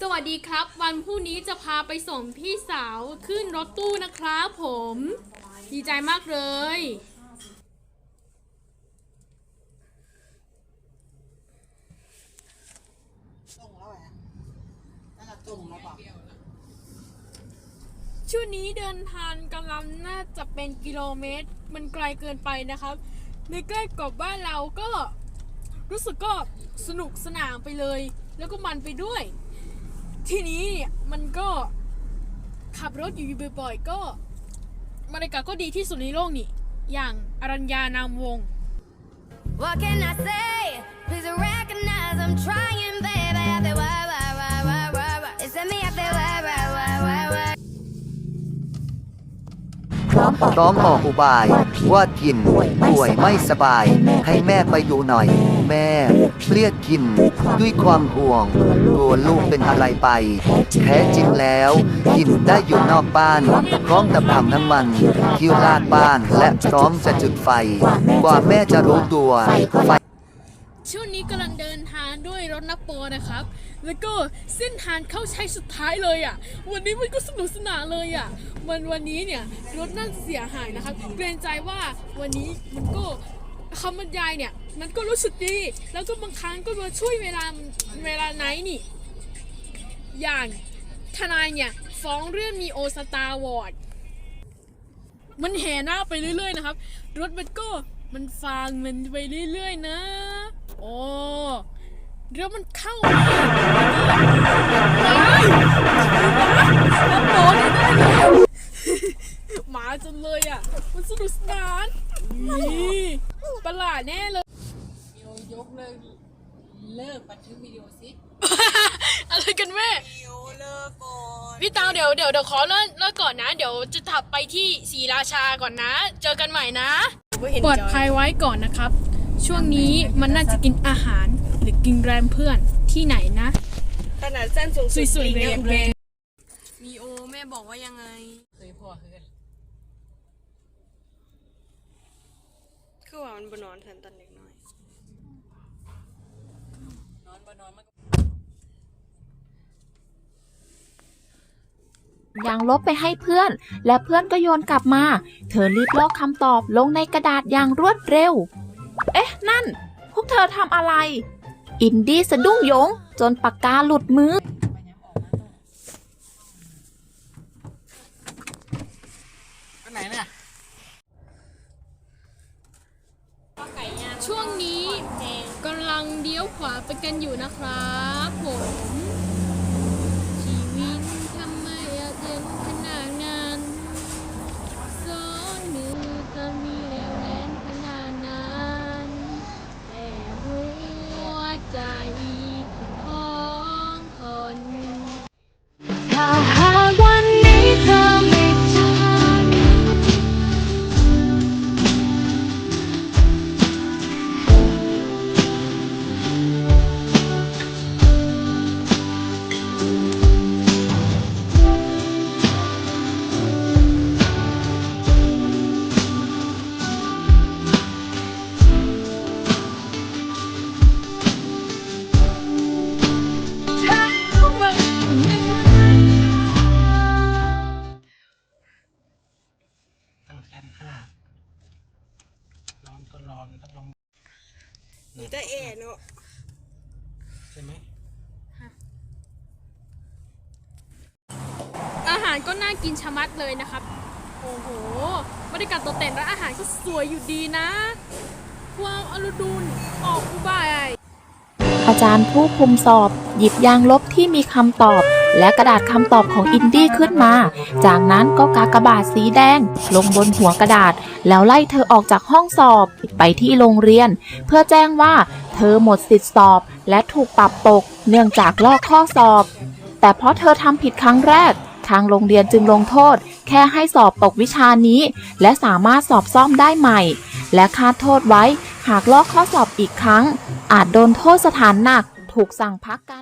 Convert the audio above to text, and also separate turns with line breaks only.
สวัสดีครับ วันพรุ่งนี้จะพาไปส่งพี่สาวขึ้นรถตู้นะครับผม ดีใจมากเลย
ส่งแล้วเหรอน่าจะจุ่มแล้วเปล่า
ช่วงนี้เดินทางกำลังน่าจะเป็นกิโลเมตร มันไกลเกินไปนะครับในใกล้กับบ้านเราก็รู้สึกก็สนุกสนานไปเลย แล้วก็มันไปด้วย ทีนี้มันก็ขับรถอยู่บ่อยๆก็บรรยากาศก็ดีที่สุดในโลกนี่ อย่างอรัญญานามวงศ์
What can I say? Please recognize I'm trying, baby. I feel why, why, why, why, why, why. It's me, I feel why, why, why, why, why.
พร้อมบอกอุบาย ว่ากินป่วยไม่สบาย ให้แม่ไปดูหน่อย แม่เครียดกิน ด้วยความห่วงกลัวลูกเป็นอะไรไป แท้จริงแล้วกินได้อยู่นอกบ้านพร้อมกับทำน้ำมันคิวลาดบ้านและพร้อมจะจุดไฟ กว่าแม่จะรู้ตัวไฟ
ช่วงนี้กำลังเดินทางด้วยรถนับโปรนะครับ แล้วก็เส้นทางเข้าใช้สุดท้ายเลยอะ วันนี้มันก็สนุกสนานเลยอะ วันวันนี้เนี่ยรถน่าจะเสียหายนะครับเกรงใจว่าวันนี้มันก็คำบรรยายเนี่ยมันก็รู้สึกดี แล้วก็บางครั้งก็มาช่วยเวลาเวลาไหนนี่ อย่างทนายเนี่ยฟ้องเรื่องมีโอสตาร์วอร์ดมันแห่หน้าไปเรื่อยๆนะครับ รถมันก็มันฟางมันไปเรื่อยๆนะ โอ้แล้วมันเข้ามาว้าแล้วโดนเลยหมาจนเลยอะ มันสนุกสนานนี่ประหลาดแน่เลย
วิดีโอยกเลิกเลิกบันทึกวิดีโอสิ
อะไรกันแม่
วิดีโอเลิกก่อน
พี่เตาเดี๋ยวเดี๋ยวเดี๋ยวขอเลิกเลิกก่อนนะ เดี๋ยวจะถับไปที่ศรีราชาก่อนนะ เจอกันใหม่นะปลอดภัยไว้ก่อนนะครับ ช่วงนี้มันน่าจะกินอาหารหรือกินแรมเพื่อนที่ไหนนะ
ขนาดเส้นสูงสุด
สวยๆ
ปี
เลย
นี้
เลย
มีโอแม่บอกว่ายังไง
เคยพ่อเคยกัน
คือว่ามันบนอนแทนตอนเด็กน้อย
นอนบ่นอนมันก็
ยังลบไปให้เพื่อน และเพื่อนก็โยนกลับมา เธอรีบลอกคำตอบลงในกระดาษอย่างรวดเร็ว เอ๊ะ นั่น พวกเธอทำอะไร อินดี้สะดุ้งโยง จนปากกาหลุดมือ
ไปไหนเนี่ย
ช่วงนี้กำลังเลี้ยวขวาไปกันอยู่นะครับผม
ตั้งแขนขนาดร้อนก็ร้อนถ้าลอง
มีแต่เอเนาะ
ใช่ไหม
อาหารก็น่ากินชะมัดเลยนะครับ โอ้โหบรรยากาศตกแต่งและอาหารก็สวยอยู่ดีนะความอรดุลออกอุบาย
อาจารย์ผู้คุมสอบ หยิบยางลบที่มีคำตอบ และกระดาษคำตอบของอินดี้ขึ้นมา จากนั้นก็กากบาทสีแดง ลงบนหัวกระดาษ แล้วไล่เธอออกจากห้องสอบไปที่โรงเรียน เพื่อแจ้งว่าเธอหมดสิทธิสอบ และถูกปรับตก เนื่องจากลอกข้อสอบ แต่เพราะเธอทำผิดครั้งแรก ทางโรงเรียนจึงลงโทษ แค่ให้สอบตกวิชานี้ และสามารถสอบซ่อมได้ใหม่ และคาดโทษไว้หากลอกข้อสอบอีกครั้ง อาจโดนโทษสถานหนัก ถูกสั่งพักการ